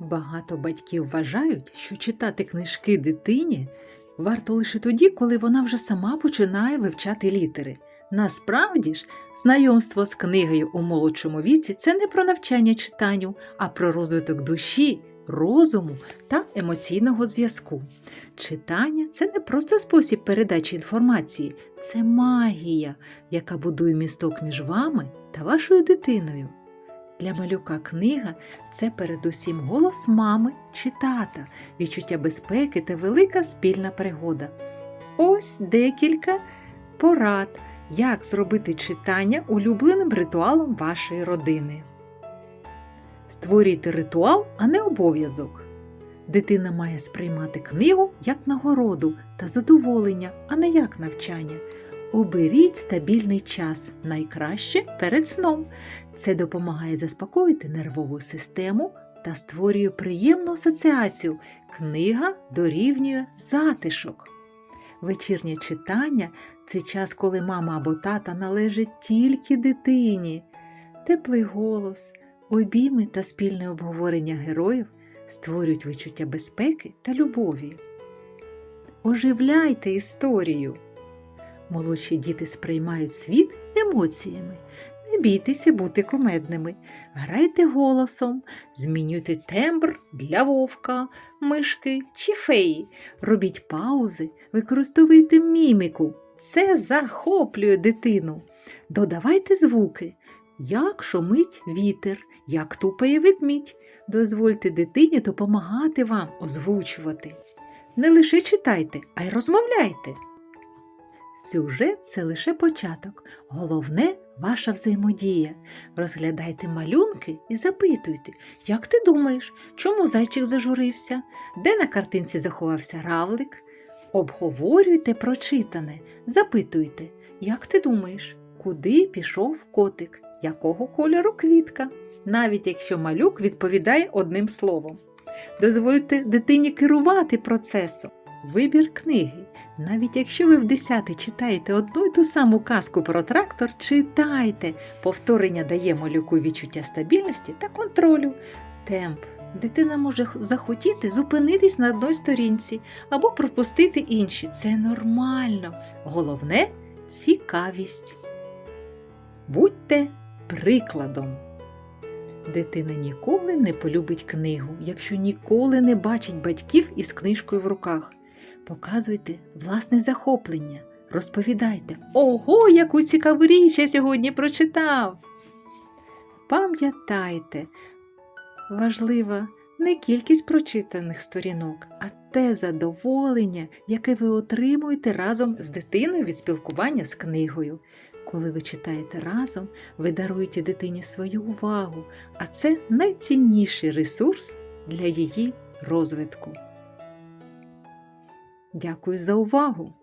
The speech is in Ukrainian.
Багато батьків вважають, що читати книжки дитині варто лише тоді, коли вона вже сама починає вивчати літери. Насправді ж, знайомство з книгою у молодшому віці це не про навчання читанню, а про розвиток душі, розуму та емоційного зв'язку. Читання це не просто спосіб передачі інформації, це магія, яка будує місток між вами та вашою дитиною. Для малюка книга це передусім голос мами чи тата, відчуття безпеки та велика спільна пригода. Ось декілька порад, як зробити читання улюбленим ритуалом вашої родини. Створюйте ритуал, а не обов'язок. Дитина має сприймати книгу як нагороду та задоволення, а не як навчання. Оберіть стабільний час, найкраще перед сном. Це допомагає заспокоїти нервову систему та створює приємну асоціацію. Книга дорівнює затишок. Вечірнє читання це час, коли мама або тата належить тільки дитині. Теплий голос, обійми та спільне обговорення героїв створюють відчуття безпеки та любові. Оживляйте історію. Молодші діти сприймають світ емоціями. Не бійтеся бути комедними. Грайте голосом, змінюйте тембр для вовка, мишки чи феї. Робіть паузи, використовуйте міміку. Це захоплює дитину. Додавайте звуки, як шумить вітер, як тупає ведмідь. Дозвольте дитині допомагати вам озвучувати. Не лише читайте, а й розмовляйте. Сюжет це лише початок. Головне ваша взаємодія. Розглядайте малюнки і запитуйте, як ти думаєш, чому зайчик зажурився, де на картинці заховався равлик. Обговорюйте прочитане, запитуйте, як ти думаєш, куди пішов котик, якого кольору квітка, навіть якщо малюк відповідає одним словом. Дозвольте дитині керувати процесом. Вибір книги. Навіть якщо ви в десятий читаєте одну й ту саму казку про трактор, читайте. Повторення дає малюку відчуття стабільності та контролю. Темп. Дитина може захотіти зупинитись на одній сторінці або пропустити інші. Це нормально. Головне цікавість. Будьте прикладом. Дитина ніколи не полюбить книгу, якщо ніколи не бачить батьків із книжкою в руках. Показуйте власне захоплення, розповідайте, ого, яку цікаву річ я сьогодні прочитав. Пам'ятайте, важлива не кількість прочитаних сторінок, а те задоволення, яке ви отримуєте разом з дитиною від спілкування з книгою. Коли ви читаєте разом, ви даруєте дитині свою увагу, а це найцінніший ресурс для її розвитку. Дякую за увагу!